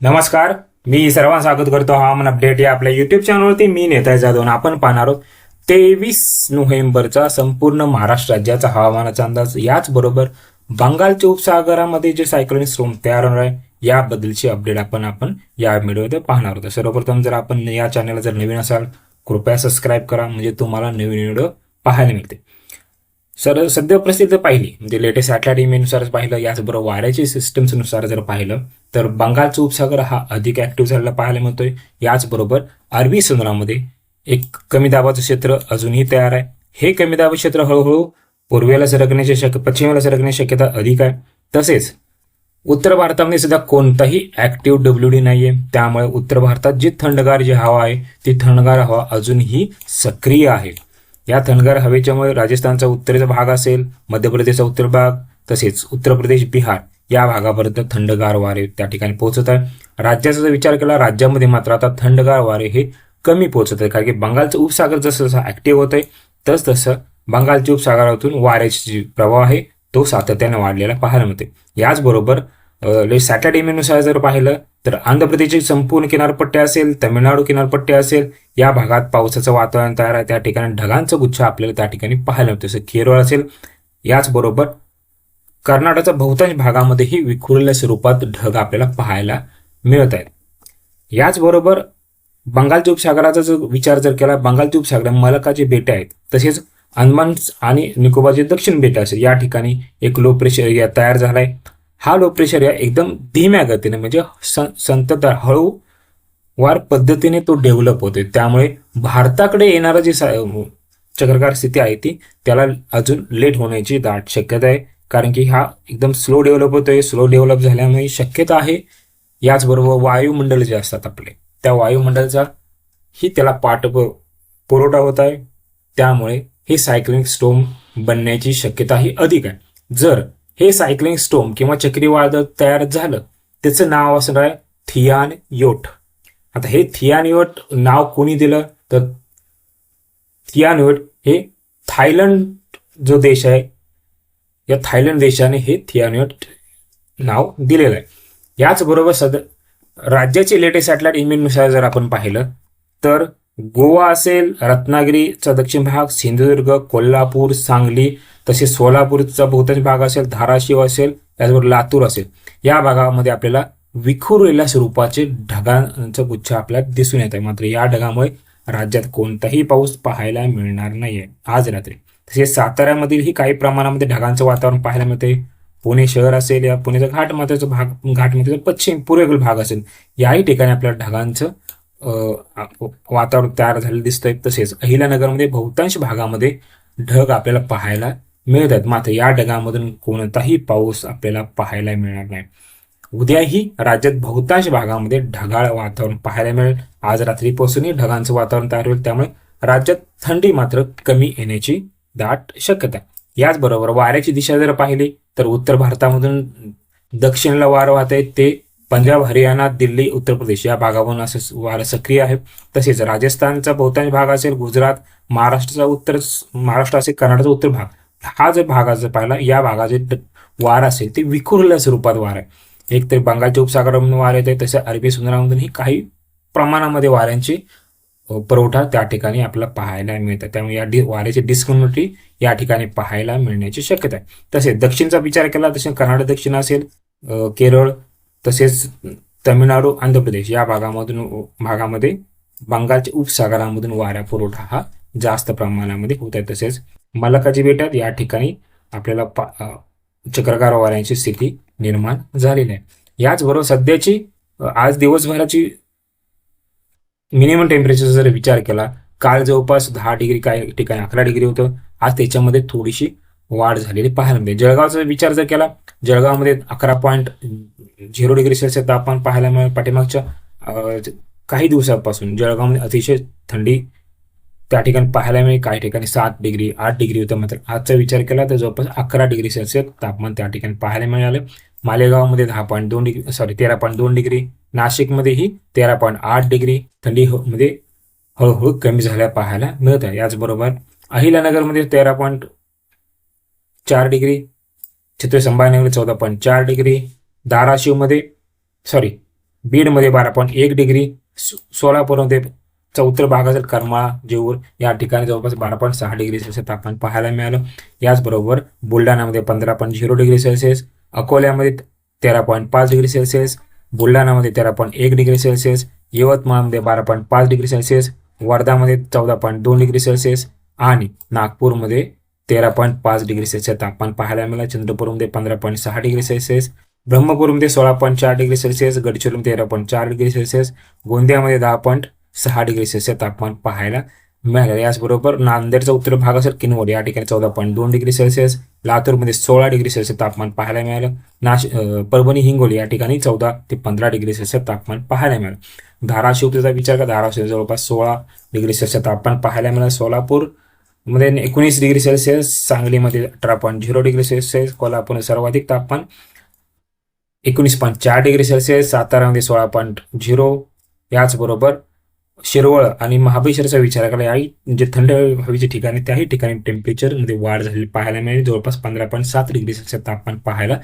नमस्कार मी सर्वांना स्वागत करतो. हवामान अपडेट या आपल्या युट्यूब चॅनलवरती मी नेताय जाधव आपण पाहणार आहोत. तेवीस नोव्हेंबरचा संपूर्ण महाराष्ट्र राज्याचा हवामानाचा अंदाज. याचबरोबर बंगालच्या उपसागरामध्ये जे सायक्लोनिक स्ट्रोम तयार होणार आहे याबद्दलची अपडेट आपण आपण या व्हिडिओमध्ये पाहणार आहोत. सर्वप्रथम जर आपण या चॅनलला जर नवीन असाल कृपया सबस्क्राईब करा. म्हणजे तुम्हाला नवीन व्हिडिओ पाहायला मिळते सर सध्या परिस्थिती पाहिली. म्हणजे लेटेस्ट सॅटेलाइट पाहिलं याचबरोबर वाऱ्याच्या सिस्टम्सनुसार जर पाहिलं तर बंगालचा उपसागर हा अधिक ऍक्टिव्ह झालेला पाहायला मिळतोय. याचबरोबर अरबी समुद्रामध्ये एक कमी दाबाचं क्षेत्र अजूनही तयार आहे. हे कमी दाब क्षेत्र हळूहळू पूर्वेला सरकण्याची शक्य पश्चिमेला सरकण्याची शक्यता अधिक आहे. तसेच उत्तर भारतामध्ये सुद्धा कोणताही ऍक्टिव्ह डब्ल्यू डी नाहीये. त्यामुळे उत्तर भारतात जी थंडगार जी हवा आहे ती थंडगार हवा अजूनही सक्रिय आहे. या थंडगार हवेच्यामुळे राजस्थानचा उत्तरेचा भाग असेल मध्य प्रदेशचा उत्तर भाग तसेच उत्तर प्रदेश बिहार या भागापर्यंत थंडगार वारे त्या ठिकाणी पोहोचत आहे राज्याचा जर विचार केला राज्यामध्ये मात्र आता थंडगार वारे हे कमी पोहोचत आहे कारण की बंगालचं उपसागर जसं जसं ऍक्टिव्ह होत आहे तस तसं बंगालच्या उपसागरातून वाऱ्याचा जी प्रभाव आहे तो सातत्याने वाढलेला पाहायला मिळते याचबरोबर सॅटेलाइट मेनुसार म्हणजे जर पाहिलं तर आंध्र प्रदेशची संपूर्ण किनारपट्टी असेल तमिळनाडू किनारपट्टी असेल या भागात पावसाचं वातावरण तयार आहे. त्या ठिकाणी ढगांचं गुच्छ आपल्याला त्या ठिकाणी पाहायला मिळतो. जसं केरळ असेल याचबरोबर कर्नाटकच्या बहुतांश भागामध्येही विखुरलेल्या स्वरूपात ढग आपल्याला पाहायला मिळत आहेत. याचबरोबर बंगालच्या उपसागराचा जर विचार जर केला बंगालच्या उपसागरात मलकाचे बेटे आहेत. तसेच अंदमान आणि निकोबारचे दक्षिण बेटे असेल. या ठिकाणी एक लो प्रेशर एरिया तयार झाला आहे हा लो प्रेशर या एकदम धीम्या गतीने म्हणजे संततधार हळू वार पद्धतीने तो डेव्हलप होतोय. त्यामुळे भारताकडे येणारा जे चक्रकार स्थिती आहे ती त्याला अजून लेट होण्याची दाट शक्यता आहे. कारण की हा एकदम स्लो डेव्हलप होतोय. स्लो डेव्हलप झाल्यामुळे शक्यता आहे. याचबरोबर वायुमंडल जे असतात आपले त्या वायुमंडलचा ही त्याला पाठ पुरवठा होत आहे. त्यामुळे हे सायक्लिंग स्टोम बनण्याची शक्यता ही अधिक आहे. जर हे सायक्लिंग स्टोम किंवा चक्रीवादळ तयार झालं त्याचं नाव असणार आहे थियान योट. आता हे थियान योट नाव कोणी दिलं? तर थियान योट हे थायलंड जो देश आहे या थायलंड देशाने हे थियानयोट नाव दिलेलं आहे. याचबरोबर सद राज्याचे लेटेस्ट सॅटेलाइट इमेजनुसार जर आपण पाहिलं तर गोवा असेल रत्नागिरीचा दक्षिण भाग सिंधुदुर्ग कोल्हापूर सांगली तसेच सोलापूरचा बहुतांश भाग असेल धाराशिव असेल त्याचबरोबर लातूर असेल. या भागामध्ये आपल्याला विखुरलेल्या स्वरूपाचे ढगांचा गुच्छ आपल्याला दिसून येत आहे मात्र या ढगामुळे राज्यात कोणताही पाऊस पाहायला मिळणार नाहीये. आज रात्री. तसेच साताऱ्यामधीलही काही प्रमाणामध्ये ढगांचं वातावरण पाहायला मिळते पुणे शहर असेल या पुण्याचा घाटमाथ्याचा भाग घाटमाथ्याचा पश्चिम पूर्वेकडील भाग असेल याही ठिकाणी आपल्याला ढगांचं वातावरण तयार झालेलं दिसतंय. तसेच अहिल्यानगरमध्ये बहुतांश भागामध्ये ढग आपल्याला पाहायला मिळत आहेत मात्र या ढगामधून कोणताही पाऊस आपल्याला पाहायला मिळणार नाही. उद्याही राज्यात बहुतांश भागामध्ये ढगाळ वातावरण पाहायला मिळेल. आज रात्रीपासूनही ढगांचं वातावरण तयार होईल. त्यामुळे राज्यात थंडी मात्र कमी येण्याची दाट शक्यता याचबरोबर वाऱ्याची दिशा जर पाहिली तर उत्तर भारतामधून दक्षिणला वारं वाहत आहे ते पंजाब हरियाणा दिल्ली उत्तर प्रदेश या भागावरून असं वारं सक्रिय आहे. तसेच राजस्थानचा बहुतांश भाग असेल गुजरात महाराष्ट्राचा उत्तर महाराष्ट्र असेल कर्नाटकचा उत्तर भाग. हा जर भागाचं जर पाहिला या भागाचे वार असेल ते विखुरल्या स्वरूपात वार आहे. एक तर बंगालच्या उपसागरामधून वार येत आहे तसे अरबी समुद्रामधूनही काही प्रमाणामध्ये वाऱ्यांची पुरवठा त्या ठिकाणी आपल्याला पाहायला मिळतात. त्यामुळे या डि वाऱ्याची डिस्कम्युनिटी या ठिकाणी पाहायला मिळण्याची शक्यता आहे. तसेच दक्षिणचा विचार केला तसे कर्नाटक दक्षिण असेल केरळ तसेच तामिळनाडू आंध्र प्रदेश या भागामधून भागामध्ये बंगालच्या उपसागरामधून वाऱ्या पुरवठा हा जास्त प्रमाणामध्ये होत आहे. तसेच मलकाजी बेटात या ठिकाणी आपल्याला पा चक्रकार वाऱ्यांची स्थिती निर्माण झालेली आहे. याचबरोबर सध्याची आज दिवसभराची मिनिमम टेम्परेचर जर विचार केला काल जवळपास दहा डिग्री काय ठिकाणी अकरा डिग्री होतं. आज त्याच्यामध्ये थोडीशी वाढ झालेली पाहायला मिळते. जळगावचा विचार जर केला जळगावमध्ये अकरा पॉईंट झिरो डिग्री सेल्सिअस तापमान पाहायला मिळेल. पाठीमागच्या काही दिवसापासून जळगावमध्ये अतिशय थंडी त्या ठिकाणी पाहायला मिळेल. काही ठिकाणी सात डिग्री आठ डिग्री होतं मात्र. आजचा विचार केला तर जवळपास अकरा डिग्री सेल्सिअस तापमान त्या ठिकाणी पाहायला मिळालं. मालेगावमध्ये दहा पॉईंट दोन डिग्री सॉरी तेरा पॉईंट दोन डिग्री. नाशिकमध्येही तेरा पॉईंट आठ डिग्री. थंडी मध्ये म्हणजे हळूहळू कमी झाल्या पाहायला मिळत आहे. याचबरोबर अहिल्यानगरमध्ये तेरा पॉईंट चार डिग्री छत्रपती संभाजीनगर चौदा पॉईंट चार डिग्री धाराशिवमध्ये सॉरी बीडमध्ये बारा पॉईंट एक डिग्री सोलापूरमध्ये चा उत्तर भाग असेल करमाळा जेऊर या ठिकाणी जवळपास बारा पॉईंट सहा डिग्री सेल्सिअस तापमान पाहायला मिळालं. याचबरोबर बुलढाण्यामध्ये पंधरा पॉईंट झिरो डिग्री सेल्सिअस अकोल्यामध्ये तेरा पॉईंट पाच डिग्री सेल्सिअस बुलढाणामध्ये तेरा पॉईंट एक डिग्री सेल्सिअस यवतमाळमध्ये बारा पॉईंट पाच डिग्री सेल्सिअस वर्धामध्ये चौदा पॉईंट दोन डिग्री सेल्सिअस आणि नागपूरमध्ये तेरा पॉईंट पाच डिग्री सेल्सिअस तापमान पाहायला मिळालं. चंद्रपूरमध्ये पंधरा पॉईंट सहा डिग्री सेल्सिअस ब्रह्मपूरमध्ये सोळा पॉईंट चार डिग्री सेल्सिअस गडचिरोलीमध्ये तेरा पॉईंट चार डिग्री सेल्सिअस गोंदियामध्ये दहा पॉईंट सहा डिग्री सेल्सिअस तापमान पाहायला मिळालं याचबरोबर नांदेडचा उत्तर भाग असेल किनवड या ठिकाणी चौदा पॉईंट दोन डिग्री सेल्सिअस. लातूरमध्ये सोळा डिग्री सेल्सिअस तापमान पाहायला मिळालं. नाश परभणी हिंगोली या ठिकाणी चौदा ते पंधरा डिग्री सेल्सिअस तापमान पाहायला मिळालं. धाराशिवचा विचार करा. धाराशिव जवळपास सोळा डिग्री सेल्सिअस तापमान पाहायला मिळालं. सोलापूरमध्ये एकोणीस डिग्री सेल्सिअस. सांगलीमध्ये अठरा point zero degree Celsius. Kolhapur सर्वाधिक तापमान एकोणीस पॉईंट चार डिग्री सेल्सिअस. सातारामध्ये सोळा पॉईंट झिरो याचबरोबर शिरवळ आणि महाबळेश्वरचा विचार केला याही जे म्हणजे थंड हवेचे ठिकाणी त्याही ठिकाणी टेम्परेचरमध्ये वाढ झालेली पाहायला मिळेल. जवळपास पंधरा पॉईंट सात डिग्री सेल्सिअस तापमान पाहायला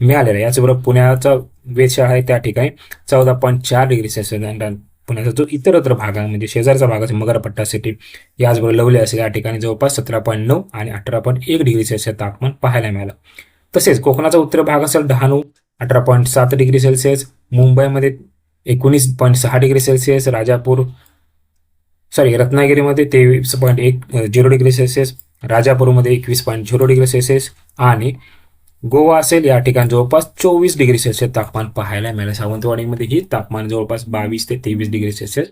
मिळालेलं आहे. याचबरोबर पुण्याचा वेधशाळा आहे त्या ठिकाणी चौदा पॉईंट चार डिग्री सेल्सिअस आणि पुण्याचा जो इतरत्र भाग आहे म्हणजे शेजारचा भाग असेल मगरपट्टा सिटी याचबरोबर लवले असेल या ठिकाणी जवळपास सतरा पॉईंट नऊ आणि अठरा पॉईंट एक डिग्री सेल्सिअस तापमान पाहायला मिळालं. तसेच कोकणाचा उत्तर भाग असेल डहाणू अठरा पॉईंट सात डिग्री सेल्सिअस मुंबईमध्ये एकोणीस पॉईंट सहा डिग्री सेल्सिअस राजापूर सॉरी रत्नागिरीमध्ये तेवीस पॉईंट एक झिरो डिग्री सेल्सिअस राजापूरमध्ये एकवीस पॉईंट झिरो डिग्री सेल्सिअस आणि गोवा असेल या ठिकाणी जवळपास चोवीस डिग्री सेल्सिअस तापमान पाहायला मिळालं. सावंतवाडीमध्ये ही तापमान जवळपास बावीस ते तेवीस डिग्री सेल्सिअस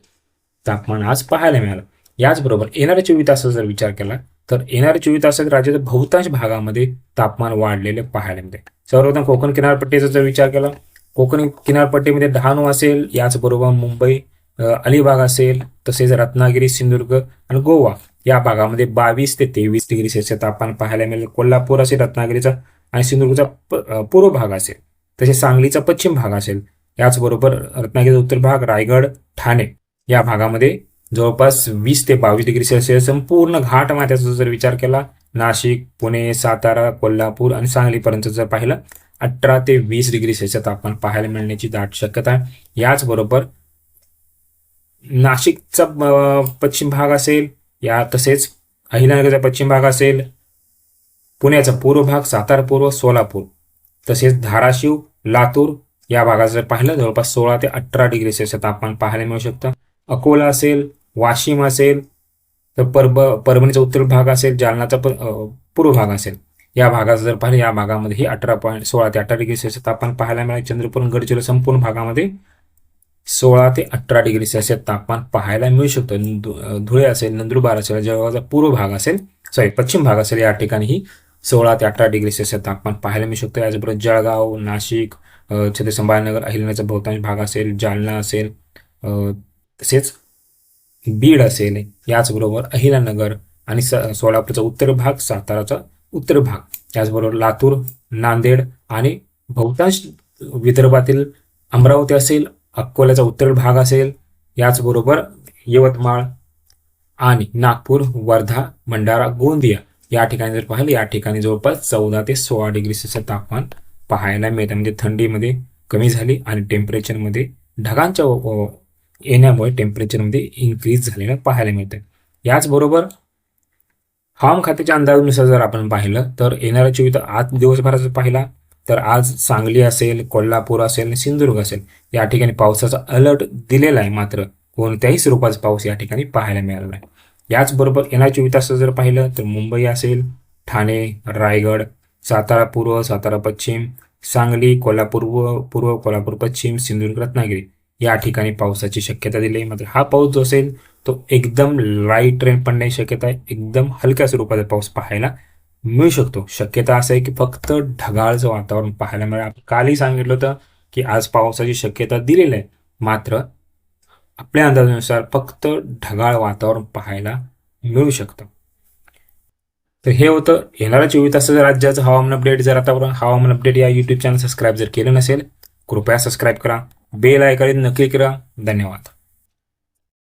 तापमान आज पाहायला मिळालं. याचबरोबर येणाऱ्या चोवीस तासाचा जर विचार केला तर येणाऱ्या चोवीस तासात राज्याच्या बहुतांश भागामध्ये तापमान वाढलेले पाहायला मिळते सर्वप्रथम कोकण किनारपट्टीचा जर विचार केला कोकण किनारपट्टीमध्ये डहाणू असेल याचबरोबर मुंबई अलिबाग असेल तसेच रत्नागिरी सिंधुदुर्ग आणि गोवा या भागामध्ये बावीस ते तेवीस डिग्री सेल्सिअस तापमान पाहायला मिळेल. कोल्हापूर असेल रत्नागिरीचा आणि सिंधुदुर्गचा पूर्व भाग असेल. तसेच सांगलीचा पश्चिम भाग असेल. याचबरोबर रत्नागिरीचा उत्तर भाग रायगड ठाणे या भागामध्ये जवळपास वीस ते बावीस डिग्री सेल्सिअस संपूर्ण घाट माथ्याचा जर विचार केला नाशिक पुणे सातारा कोल्हापूर आणि सांगलीपर्यंत जर पाहिलं अठरा ते वीस डिग्री सेल्सिअस तापमान पाहायला मिळण्याची दाट शक्यता आहे. याचबरोबर नाशिकचा पश्चिम भाग असेल या तसेच अहिल्यानगरचा पश्चिम भाग असेल पुण्याचा पूर्व भाग सातारा पूर्व सोलापूर तसेच धाराशिव लातूर या भागात जर पाहिलं जवळपास सोळा ते अठरा डिग्री सेल्सिअस तापमान पाहायला मिळू शकतं. अकोला असेल वाशिम असेल तर परब परभणीचा उत्तर भाग असेल जालनाचा पूर्व भाग असेल. या भागात जर पाहिलं या भागामध्ये ही अठरा पॉईंट सोळा ते अठरा डिग्री सेल्सिअस तापमान पाहायला मिळेल. चंद्रपूर गडचिरोली संपूर्ण भागामध्ये सोळा ते अठरा डिग्री सेल्सिअस तापमान पाहायला मिळू शकतं. धुळे असेल नंदुरबार असेल जळगावचा पूर्व भाग असेल सॉरी पश्चिम भाग असेल या ठिकाणीही सोळा ते अठरा डिग्री सेल्सिअस तापमान पाहायला मिळू शकतो. याचबरोबर जळगाव नाशिक छत्र छत्रपती संभाजीनगर अहिल्यानगरचा बहुतांश भाग असेल जालना असेल तसेच बीड असेल याचबरोबर अहिल्यानगर आणि स सोलापूरचा उत्तर भाग साताराचा उत्तर भाग. त्याचबरोबर लातूर नांदेड आणि बहुतांश विदर्भातील अमरावती असेल अकोल्याचा उत्तर भाग असेल याचबरोबर यवतमाळ आणि नागपूर वर्धा भंडारा गोंदिया या ठिकाणी जर पाहिलं या ठिकाणी जवळपास चौदा ते सोळा डिग्री सेल्सिअस तापमान पाहायला मिळतं. म्हणजे थंडीमध्ये कमी झाली आणि टेम्परेचरमध्ये ढगांच्या येण्यामुळे टेम्परेचरमध्ये इन्क्रीज झालेलं पाहायला मिळतं. याचबरोबर हवामान खात्याच्या अंदाजानुसार जर आपण पाहिलं तर येणाऱ्या चोवीस आज दिवसभराचं पाहिला तर आज सांगली असेल कोल्हापूर असेल सिंधुदुर्ग असेल या ठिकाणी पावसाचा अलर्ट दिलेला आहे मात्र कोणत्याही स्वरूपाचा पाऊस या ठिकाणी पाहायला मिळाला नाही. याचबरोबर येणाऱ्या चोवीस तासात जर पाहिलं तर मुंबई असेल ठाणे रायगड सातारा पूर्व सातारा पश्चिम सांगली कोल्हापूर व- पूर्व कोल्हापूर पश्चिम सिंधुदुर्ग रत्नागिरी. या ठिकाणी पावसाची शक्यता दिली. आहे मात्र हा पाऊस जो असेल तो एकदम लाइट रेन पडण्याची शक्यता आहे एकदम हलक्या स्वरूपाचा पाऊस पाहायला मिळू शकतो. शक्यता असं आहे की फक्त ढगाळचं वातावरण पाहायला मिळेल. कालही सांगितलं होतं की आज पावसाची शक्यता दिलेली आहे मात्र आपल्या अंदाजानुसार फक्त ढगाळ वातावरण पाहायला मिळू शकतं. तर हे होतं येणाऱ्या चोवीस तासाचं राज्याचं हवामान अपडेट जर आतापर्यंत हवामान अपडेट या युट्यूब चॅनल सबस्क्राईब जर केलं नसेल कृपया सबस्क्राईब करा. बेल आयकॉन नक्की करा. धन्यवाद.